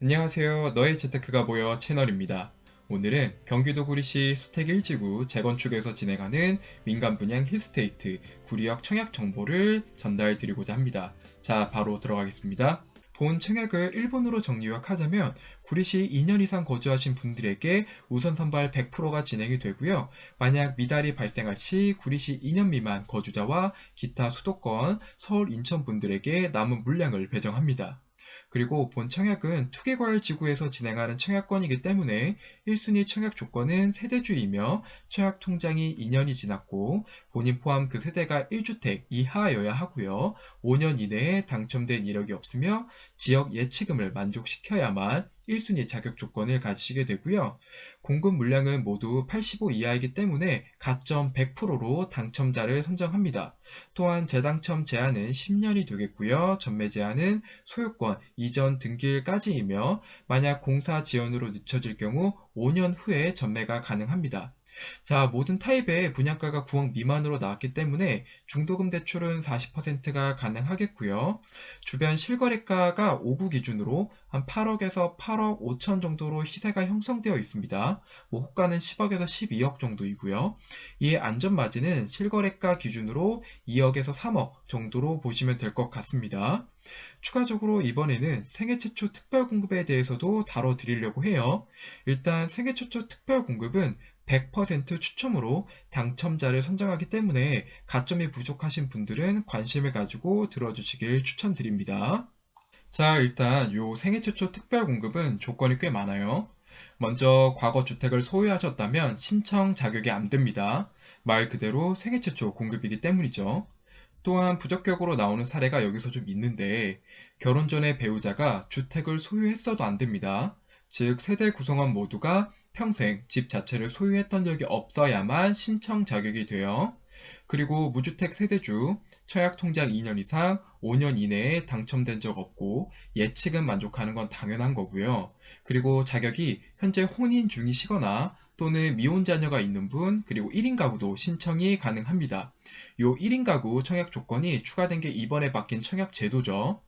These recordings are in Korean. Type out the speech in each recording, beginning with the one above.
안녕하세요. 너의 재테크가 보여 채널입니다. 오늘은 경기도 구리시 수택 1지구 재건축에서 진행하는 민간 분양 힐스테이트 구리역 청약 정보를 전달 드리고자 합니다. 자, 바로 들어가겠습니다. 본 청약을 1번으로 정리 요약하자면 구리시 2년 이상 거주하신 분들에게 우선 선발 100%가 진행이 되고요. 만약 미달이 발생할 시 구리시 2년 미만 거주자와 기타 수도권, 서울, 인천 분들에게 남은 물량을 배정합니다. 그리고 본 청약은 투개과열 지구에서 진행하는 청약권이기 때문에 1순위 청약 조건은 세대주이며 청약 통장이 2년이 지났고 본인 포함 그 세대가 1주택 이하여야 하고요. 5년 이내에 당첨된 이력이 없으며 지역 예치금을 만족시켜야만 1순위 자격 조건을 가지시게 되고요. 공급 물량은 모두 85 이하이기 때문에 가점 100%로 당첨자를 선정합니다. 또한 재당첨 제한은 10년이 되겠고요. 전매 제한은 소유권 이전 등기일까지이며 만약 공사 지연으로 늦춰질 경우 5년 후에 전매가 가능합니다. 자, 모든 타입의 분양가가 9억 미만으로 나왔기 때문에 중도금 대출은 40%가 가능하겠고요. 주변 실거래가가 5구 기준으로 한 8억에서 8억 5천 정도로 시세가 형성되어 있습니다. 뭐 호가는 10억에서 12억 정도이고요. 이에 안전마진은 실거래가 기준으로 2억에서 3억 정도로 보시면 될 것 같습니다. 추가적으로 이번에는 생애 최초 특별 공급에 대해서도 다뤄 드리려고 해요. 일단 생애 최초 특별 공급은 100% 추첨으로 당첨자를 선정하기 때문에 가점이 부족하신 분들은 관심을 가지고 들어주시길 추천드립니다. 자, 일단 요 생애 최초 특별 공급은 조건이 꽤 많아요. 먼저 과거 주택을 소유하셨다면 신청 자격이 안 됩니다. 말 그대로 생애 최초 공급이기 때문이죠. 또한 부적격으로 나오는 사례가 여기서 좀 있는데 결혼 전에 배우자가 주택을 소유했어도 안 됩니다. 즉 세대 구성원 모두가 평생 집 자체를 소유했던 적이 없어야만 신청 자격이 돼요. 그리고 무주택 세대주, 청약 통장 2년 이상 5년 이내에 당첨된 적 없고 예측은 만족하는 건 당연한 거고요. 그리고 자격이 현재 혼인 중이시거나 또는 미혼 자녀가 있는 분, 그리고 1인 가구도 신청이 가능합니다. 요 1인 가구 청약 조건이 추가된 게 이번에 바뀐 청약 제도죠.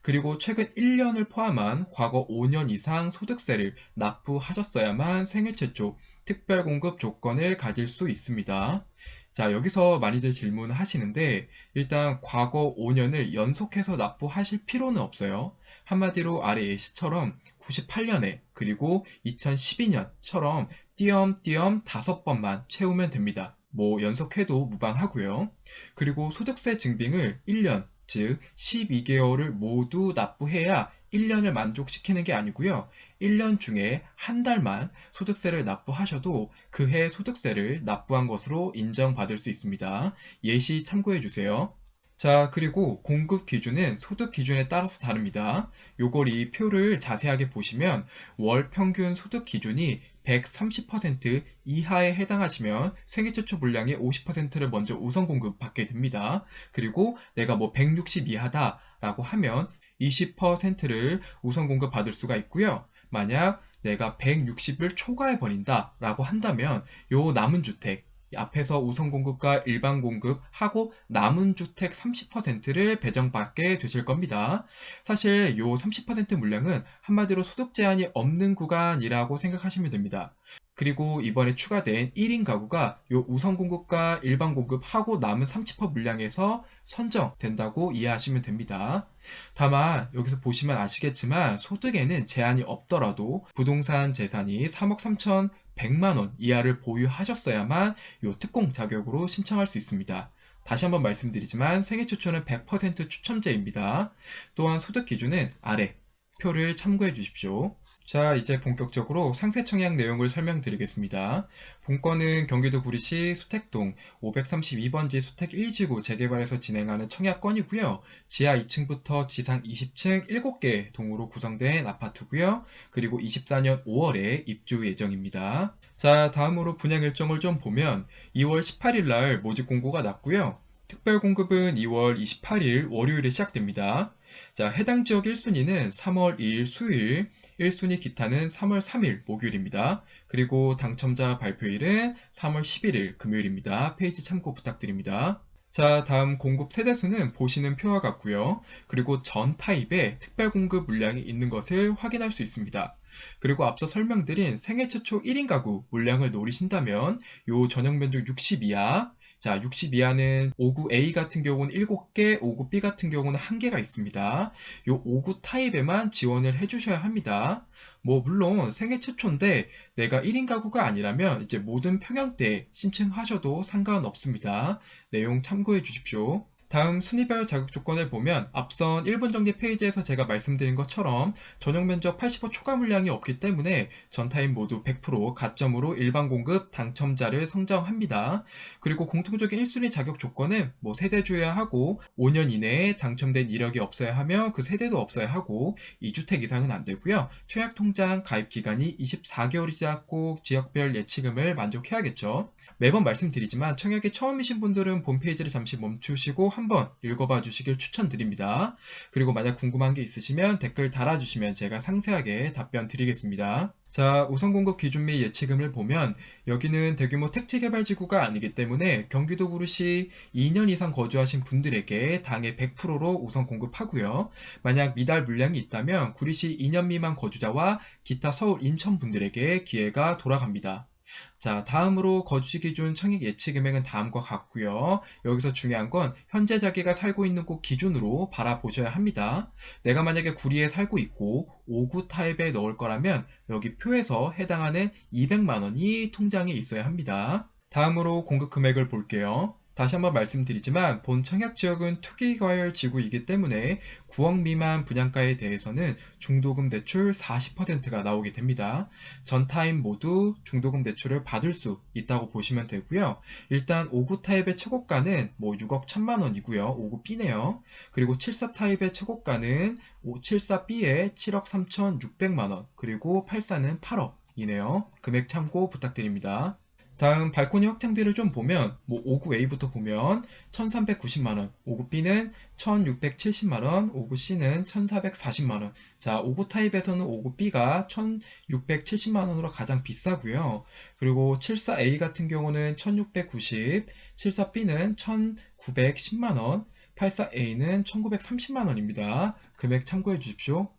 그리고 최근 1년을 포함한 과거 5년 이상 소득세를 납부하셨어야만 생애 최초 특별 공급 조건을 가질 수 있습니다. 자, 여기서 많이들 질문하시는데, 일단 과거 5년을 연속해서 납부하실 필요는 없어요. 한마디로 아래 예시처럼 98년에 그리고 2012년처럼 띄엄띄엄 다섯 번만 채우면 됩니다. 뭐 연속해도 무방하고요. 그리고 소득세 증빙을 1년, 즉 12개월을 모두 납부해야 1년을 만족시키는 게 아니고요. 1년 중에 한 달만 소득세를 납부하셔도 그해 소득세를 납부한 것으로 인정받을 수 있습니다. 예시 참고해 주세요. 자, 그리고 공급 기준은 소득 기준에 따라서 다릅니다. 요걸 이 표를 자세하게 보시면 월 평균 소득 기준이 130% 이하에 해당하시면 생애 최초 물량의 50%를 먼저 우선 공급 받게 됩니다. 그리고 내가 뭐 160 이하다라고 하면 20%를 우선 공급 받을 수가 있고요. 만약 내가 160을 초과해 버린다라고 한다면 요 남은 주택 앞에서 우선 공급과 일반 공급하고 남은 주택 30%를 배정받게 되실 겁니다. 사실 요 30% 물량은 한마디로 소득 제한이 없는 구간이라고 생각하시면 됩니다. 그리고 이번에 추가된 1인 가구가 요 우선 공급과 일반 공급하고 남은 30% 물량에서 선정된다고 이해하시면 됩니다. 다만 여기서 보시면 아시겠지만 소득에는 제한이 없더라도 부동산 재산이 3억 3천 100만 원 이하를 보유하셨어야만 요 특공 자격으로 신청할 수 있습니다. 다시 한번 말씀드리지만 생애 최초는 100% 추첨제입니다. 또한 소득 기준은 아래 표를 참고해 주십시오. 자, 이제 본격적으로 상세 청약 내용을 설명드리겠습니다. 본건은 경기도 구리시 수택동 532번지 수택 1지구 재개발에서 진행하는 청약건이고요. 지하 2층부터 지상 20층 7개 동으로 구성된 아파트고요. 그리고 24년 5월에 입주 예정입니다. 자, 다음으로 분양 일정을 좀 보면 2월 18일 날 모집 공고가 났고요. 특별 공급은 2월 28일 월요일에 시작됩니다. 자, 해당 지역 1순위는 3월 2일 수요일, 1순위 기타는 3월 3일 목요일입니다. 그리고 당첨자 발표일은 3월 11일 금요일입니다. 페이지 참고 부탁드립니다. 자, 다음 공급 세대수는 보시는 표와 같고요. 그리고 전 타입에 특별 공급 물량이 있는 것을 확인할 수 있습니다. 그리고 앞서 설명드린 생애 최초 1인 가구 물량을 노리신다면 요 전용 면적 60 이하 자, 60 이하는 59A 같은 경우는 7개, 59B 같은 경우는 1개가 있습니다. 요 59 타입에만 지원을 해주셔야 합니다. 뭐, 물론 생애 최초인데 내가 1인 가구가 아니라면 이제 모든 평형대에 신청하셔도 상관없습니다. 내용 참고해 주십시오. 다음 순위별 자격 조건을 보면 앞선 1분 정리 페이지에서 제가 말씀드린 것처럼 전용 면적 85 초과 물량이 없기 때문에 전 타입 모두 100% 가점으로 일반 공급 당첨자를 선정합니다. 그리고 공통적인 1순위 자격 조건은 뭐 세대주여야 하고 5년 이내에 당첨된 이력이 없어야 하며 그 세대도 없어야 하고 2주택 이상은 안 되고요. 청약통장 가입 기간이 24개월이 지났고 지역별 예치금을 만족해야겠죠. 매번 말씀드리지만 청약에 처음이신 분들은 본 페이지를 잠시 멈추시고 한번 읽어봐 주시길 추천드립니다. 그리고 만약 궁금한 게 있으시면 댓글 달아주시면 제가 상세하게 답변 드리겠습니다. 자, 우선 공급 기준 및 예치금을 보면 여기는 대규모 택지 개발 지구가 아니기 때문에 경기도 구루시 2년 이상 거주하신 분들에게 당해 100%로 우선 공급하고요. 만약 미달 물량이 있다면 구리시 2년 미만 거주자와 기타 서울 인천 분들에게 기회가 돌아갑니다. 자, 다음으로 거주지 기준 청약 예치 금액은 다음과 같고요. 여기서 중요한 건 현재 자기가 살고 있는 곳 기준으로 바라보셔야 합니다. 내가 만약에 구리에 살고 있고 5구 타입에 넣을 거라면 여기 표에서 해당하는 200만 원이 통장에 있어야 합니다. 다음으로 공급 금액을 볼게요. 다시 한번 말씀드리지만 본 청약 지역은 투기 과열 지구이기 때문에 9억 미만 분양가에 대해서는 중도금 대출 40%가 나오게 됩니다. 전 타입 모두 중도금 대출을 받을 수 있다고 보시면 되고요. 일단 5구 타입의 최고가는 뭐 6억 1천만 원이고요. 5구 B네요. 그리고 74 타입의 최고가는 74B에 7억 3천 6백만 원, 그리고 84는 8억. 이네요. 금액 참고 부탁드립니다. 다음 발코니 확장비를 좀 보면 뭐 59A부터 보면 1390만 원, 59B는 1670만 원, 59C는 1440만 원. 자, 59 타입에서는 59B가 1670만 원으로 가장 비싸고요. 그리고 74A 같은 경우는 1690, 74B는 1910만 원, 84A는 1930만 원입니다. 금액 참고해 주십시오.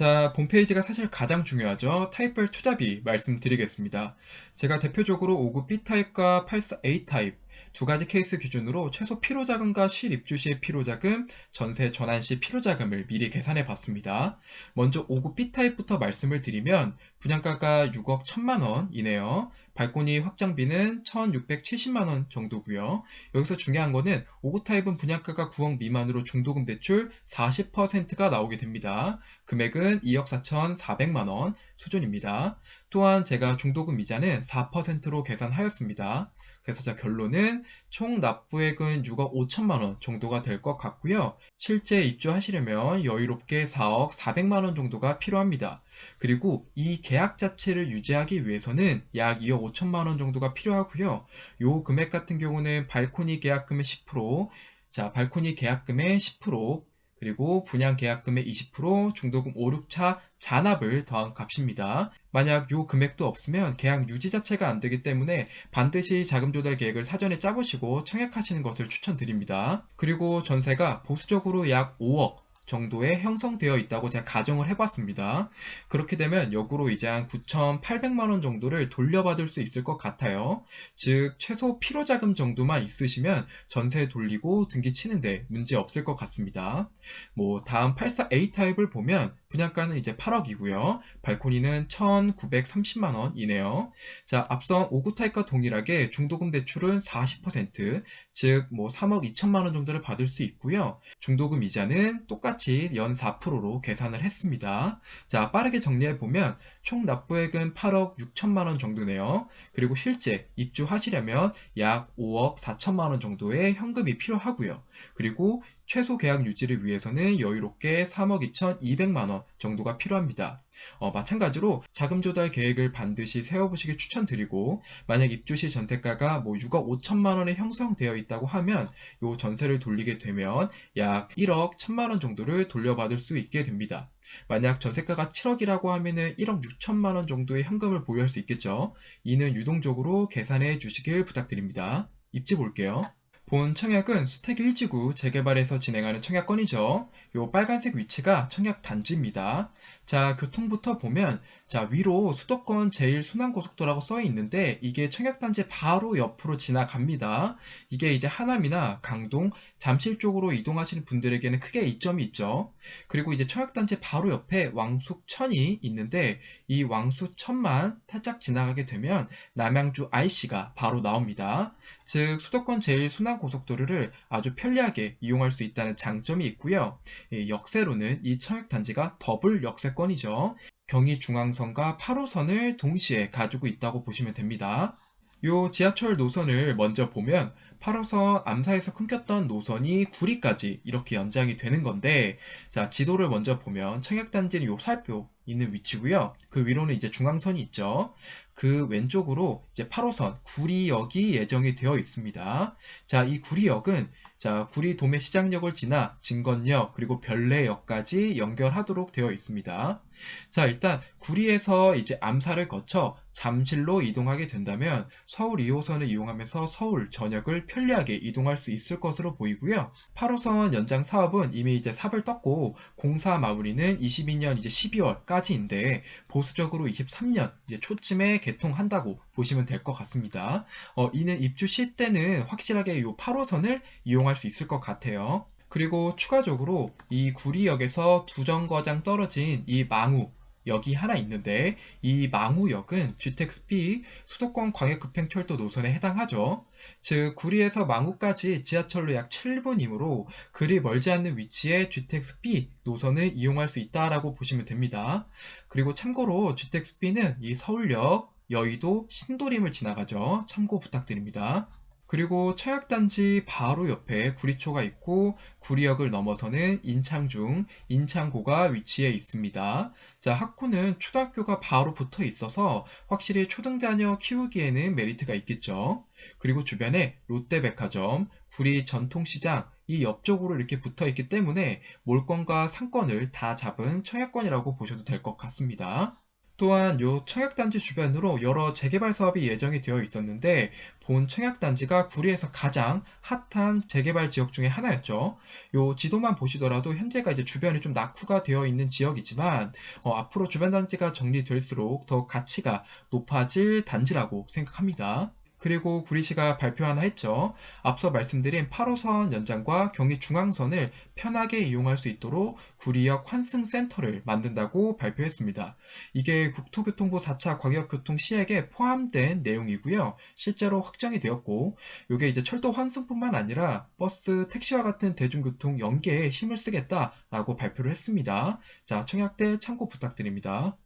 자, 본페이지가 사실 가장 중요하죠. 타입별 투자비 말씀드리겠습니다. 제가 대표적으로 59 B타입과 84 A타입 두 가지 케이스 기준으로 최소 필요자금과 실입주 시의 필요자금, 전세 전환 시 필요자금을 미리 계산해 봤습니다. 먼저 59 B타입부터 말씀을 드리면 분양가가 6억 1천만 원이네요. 발코니 확장비는 1,670만 원 정도고요. 여기서 중요한 거는 59 타입은 분양가가 9억 미만으로 중도금 대출 40%가 나오게 됩니다. 금액은 2억 4,400만 원 수준입니다. 또한 제가 중도금 이자는 4%로 계산하였습니다. 그래서 자 결론은 총 납부액은 6억 5천만 원 정도가 될 것 같고요. 실제 입주하시려면 여유롭게 4억 4백만 원 정도가 필요합니다. 그리고 이 계약 자체를 유지하기 위해서는 약 2억 5천만 원 정도가 필요하고요. 요 금액 같은 경우는 발코니 계약금의 10%, 자 발코니 계약금의 10%, 그리고 분양 계약금의 20%, 중도금 5, 6차 잔압을 더한 값입니다. 만약 요 금액도 없으면 계약 유지 자체가 안 되기 때문에 반드시 자금 조달 계획을 사전에 짜보시고 청약하시는 것을 추천드립니다. 그리고 전세가 보수적으로 약 5억, 정도에 형성되어 있다고 제가 가정을 해봤습니다. 그렇게 되면 역으로 이제 한 9,800만 원 정도를 돌려받을 수 있을 것 같아요. 즉 최소 필요 자금 정도만 있으시면 전세 돌리고 등기 치는데 문제 없을 것 같습니다. 뭐 다음 84A 타입을 보면 분양가는 이제 8억이고요. 발코니는 1,930만 원이네요. 자, 앞선 5구 타입과 동일하게 중도금 대출은 40%, 즉 뭐 3억 2천만 원 정도를 받을 수 있고요. 중도금 이자는 똑같이 연 4%로 계산을 했습니다. 자, 빠르게 정리해 보면 총 납부액은 8억 6천만 원 정도네요. 그리고 실제 입주하시려면 약 5억 4천만 원 정도의 현금이 필요하고요. 그리고 최소 계약 유지를 위해서는 여유롭게 3억 2,200만 원 정도가 필요합니다. 어, 마찬가지로 자금 조달 계획을 반드시 세워보시길 추천드리고 만약 입주 시 전세가가 뭐 6억 5천만 원에 형성되어 있다고 하면 요 전세를 돌리게 되면 약 1억 1천만 원 정도를 돌려받을 수 있게 됩니다. 만약 전세가가 7억이라고 하면은 1억 6천만 원 정도의 현금을 보유할 수 있겠죠. 이는 유동적으로 계산해 주시길 부탁드립니다. 입지 볼게요. 본 청약은 수택 1지구 재개발에서 진행하는 청약건이죠. 요 빨간색 위치가 청약 단지입니다. 자, 교통부터 보면 자, 위로 수도권 제1순환고속도라고 써 있는데 이게 청약 단지 바로 옆으로 지나갑니다. 이게 이제 하남이나 강동, 잠실 쪽으로 이동하시는 분들에게는 크게 이점이 있죠. 그리고 이제 청약 단지 바로 옆에 왕숙천이 있는데 이 왕숙천만 살짝 지나가게 되면 남양주 IC가 바로 나옵니다. 즉 수도권 제1순환 고속도로를 아주 편리하게 이용할 수 있다는 장점이 있고요. 이 역세로는 이 청약단지가 더블 역세권이죠. 경의중앙선과 8호선을 동시에 가지고 있다고 보시면 됩니다. 요 지하철 노선을 먼저 보면 8호선 암사에서 끊겼던 노선이 구리까지 이렇게 연장이 되는 건데 자 지도를 먼저 보면 청약단지는 요 살표 있는 위치고요. 그 위로는 이제 중앙선이 있죠. 그 왼쪽으로 이제 8호선 구리역이 예정이 되어 있습니다. 자, 이 구리역은 자, 구리 도매 시장역을 지나 진건역 그리고 별내역까지 연결하도록 되어 있습니다. 자, 일단 구리에서 이제 암사를 거쳐 잠실로 이동하게 된다면 서울 2호선을 이용하면서 서울 전역을 편리하게 이동할 수 있을 것으로 보이고요. 8호선 연장 사업은 이미 이제 삽을 떴고 공사 마무리는 22년 이제 12월까지인데 보수적으로 23년 이제 초쯤에 개통한다고 보시면 될 것 같습니다. 어, 이는 입주 시 때는 확실하게 이 8호선을 이용할 수 있을 것 같아요. 그리고 추가적으로 이 구리역에서 두 정거장 떨어진 이 망우 역이 하나 있는데 이 망우역은 GTX-B 수도권 광역급행철도 노선에 해당하죠. 즉 구리에서 망우까지 지하철로 약 7분이므로 그리 멀지 않는 위치에 GTX-B 노선을 이용할 수 있다라고 보시면 됩니다. 그리고 참고로 GTX-B는 이 서울역, 여의도, 신도림을 지나가죠. 참고 부탁드립니다. 그리고 청약단지 바로 옆에 구리초가 있고 구리역을 넘어서는 인창중, 인창고가 위치해 있습니다. 자, 학구는 초등학교가 바로 붙어 있어서 확실히 초등 자녀 키우기에는 메리트가 있겠죠. 그리고 주변에 롯데백화점, 구리 전통시장, 이 옆쪽으로 이렇게 붙어 있기 때문에 몰권과 상권을 다 잡은 청약권이라고 보셔도 될 것 같습니다. 또한 요 청약단지 주변으로 여러 재개발 사업이 예정이 되어 있었는데 본 청약단지가 구리에서 가장 핫한 재개발 지역 중에 하나였죠. 요 지도만 보시더라도 현재가 이제 주변이 좀 낙후가 되어 있는 지역이지만 어, 앞으로 주변 단지가 정리될수록 더 가치가 높아질 단지라고 생각합니다. 그리고 구리시가 발표 하나 했죠. 앞서 말씀드린 8호선 연장과 경의 중앙선을 편하게 이용할 수 있도록 구리역 환승센터를 만든다고 발표했습니다. 이게 국토교통부 4차 광역교통 시행에 포함된 내용이고요. 실제로 확정이 되었고, 이게 이제 철도 환승뿐만 아니라 버스, 택시와 같은 대중교통 연계에 힘을 쓰겠다라고 발표를 했습니다. 자, 청약대 참고 부탁드립니다.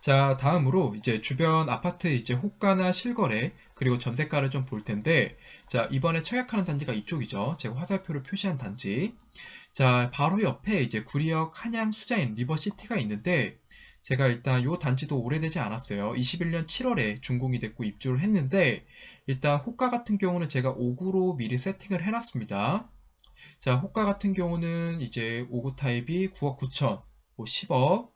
자, 다음으로 이제 주변 아파트 이제 호가나 실거래 그리고 전세가를 좀볼 텐데 자, 이번에 청약하는 단지가 이쪽이죠. 제가 화살표를 표시한 단지. 자, 바로 옆에 이제 구리역 한양 수자인 리버시티가 있는데 제가 일단 요 단지도 오래되지 않았어요. 21년 7월에 준공이 됐고 입주를 했는데 일단 호가 같은 경우는 제가 5구로 미리 세팅을 해놨습니다. 자, 호가 같은 경우는 이제 5구 타입이 9억 9천, 뭐 10억,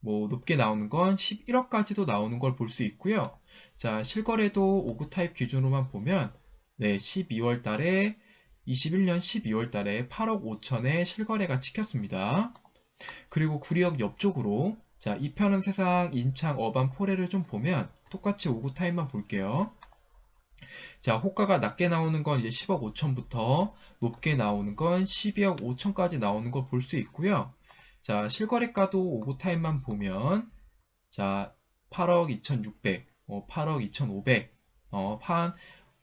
뭐 높게 나오는 건 11억까지도 나오는 걸 볼 수 있고요. 자, 실거래도 5구 타입 기준으로만 보면 네, 12월 달에 21년 12월 달에 8억 5천에 실거래가 찍혔습니다. 그리고 구리역 옆쪽으로 자, 이 편은 세상 인창 어반 포레를 좀 보면 똑같이 5구 타입만 볼게요. 자, 호가가 낮게 나오는 건 이제 10억 5천부터 높게 나오는 건 12억 5천까지 나오는 걸 볼 수 있고요. 자, 실거래가도 5구 타입만 보면 자, 8억 2,600, 어, 8억 2,500, 어, 판,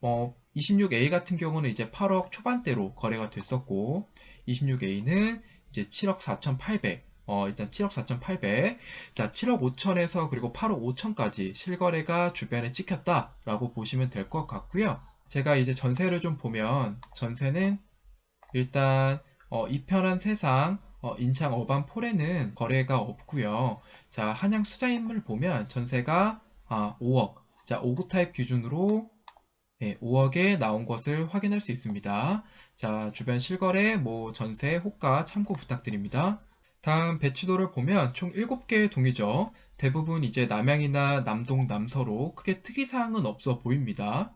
어, 26A 같은 경우는 이제 8억 초반대로 거래가 됐었고, 26A는 이제 7억 4,800, 어, 일단 7억 4,800. 자, 7억 5천에서 그리고 8억 5천까지 실거래가 주변에 찍혔다라고 보시면 될 것 같고요. 제가 이제 전세를 좀 보면, 전세는 일단, 어, 이편한 세상, 어, 인창 어반 폴에는 거래가 없고요. 자, 한양 수자인물 보면 전세가 아, 5억. 자, 5구 타입 기준으로 네, 5억에 나온 것을 확인할 수 있습니다. 자, 주변 실거래, 뭐 전세, 호가 참고 부탁드립니다. 다음 배치도를 보면 총 7개의 동이죠. 대부분 이제 남양이나 남동, 남서로 크게 특이사항은 없어 보입니다.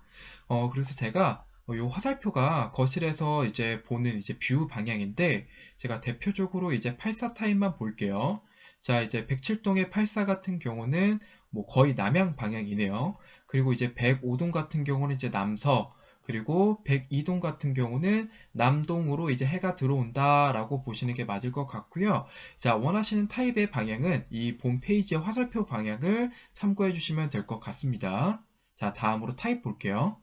어, 그래서 제가 어, 요 화살표가 거실에서 이제 보는 이제 뷰 방향인데 제가 대표적으로 이제 84 타입만 볼게요. 자, 이제 107동의 84 같은 경우는 뭐 거의 남향 방향이네요. 그리고 이제 105동 같은 경우는 이제 남서, 그리고 102동 같은 경우는 남동으로 이제 해가 들어온다라고 보시는 게 맞을 것 같고요. 자, 원하시는 타입의 방향은 이 본 페이지의 화살표 방향을 참고해 주시면 될 것 같습니다. 자, 다음으로 타입 볼게요.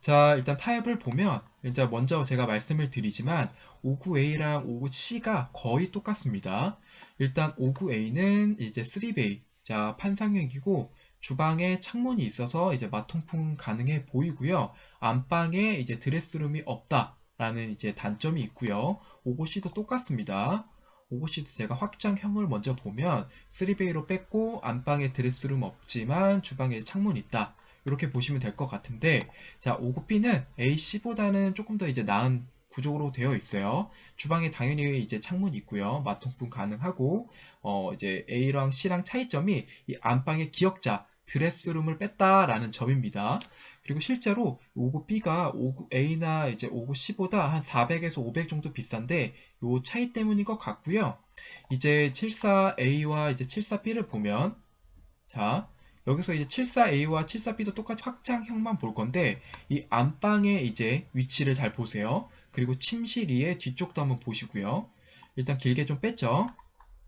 자, 일단 타입을 보면 이제 먼저 제가 말씀을 드리지만 59A랑 59C가 거의 똑같습니다. 일단 59A는 이제 3베이, 자, 판상형이고 주방에 창문이 있어서 이제 마통풍 가능해 보이고요. 안방에 이제 드레스룸이 없다라는 이제 단점이 있고요. 59C도 똑같습니다. 59C도 제가 확장형을 먼저 보면 3베이로 뺐고 안방에 드레스룸 없지만 주방에 창문 있다. 이렇게 보시면 될 것 같은데 자 59B는 AC 보다는 조금 더 이제 나은 구조로 되어 있어요. 주방에 당연히 이제 창문이 있고요. 마통풍 가능하고 어 이제 A랑 C랑 차이점이 이 안방에 기역자 드레스룸을 뺐다라는 점입니다. 그리고 실제로 59B가 59A나 이제 59C보다 한 400에서 500 정도 비싼데 요 차이 때문인 것 같고요. 이제 74A와 이제 74B를 보면 자 여기서 이제 74A와 74B도 똑같이 확장형만 볼 건데 이 안방의 이제 위치를 잘 보세요. 그리고 침실이의 뒤쪽도 한번 보시고요. 일단 길게 좀 뺐죠.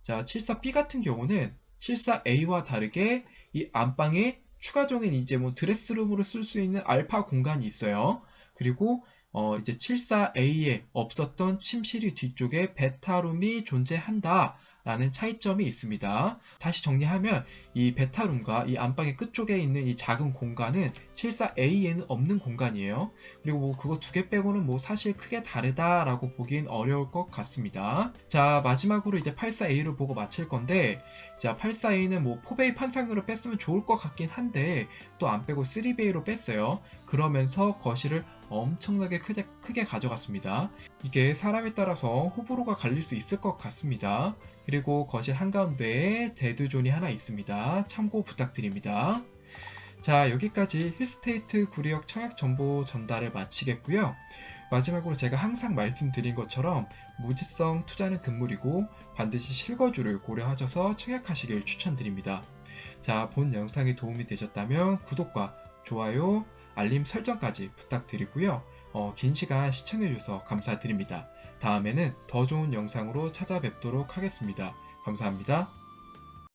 자, 74B 같은 경우는 74A와 다르게 이 안방에 추가적인 이제 뭐 드레스룸으로 쓸 수 있는 알파 공간이 있어요. 그리고 어 이제 74A에 없었던 침실이 뒤쪽에 베타룸이 존재한다. 라는 차이점이 있습니다. 다시 정리하면 이 베타룸과 이 안방의 끝쪽에 있는 이 작은 공간은 74A에는 없는 공간이에요. 그리고 뭐 그거 두 개 빼고는 뭐 사실 크게 다르다라고 보긴 어려울 것 같습니다. 자 마지막으로 이제 84A를 보고 마칠 건데 자 84A는 뭐 4베이 판상으로 뺐으면 좋을 것 같긴 한데 또 안 빼고 3베이로 뺐어요. 그러면서 거실을 엄청나게 크게, 크게 가져갔습니다. 이게 사람에 따라서 호불호가 갈릴 수 있을 것 같습니다. 그리고 거실 한가운데에 데드존이 하나 있습니다. 참고 부탁드립니다. 자, 여기까지 힐스테이트 구리역 청약 정보 전달을 마치겠고요. 마지막으로 제가 항상 말씀드린 것처럼 무지성 투자는 금물이고 반드시 실거주를 고려하셔서 청약하시길 추천드립니다. 자, 본 영상이 도움이 되셨다면 구독과 좋아요, 알림 설정까지 부탁드리고요. 어, 긴 시간 시청해주셔서 감사드립니다. 다음에는 더 좋은 영상으로 찾아뵙도록 하겠습니다. 감사합니다.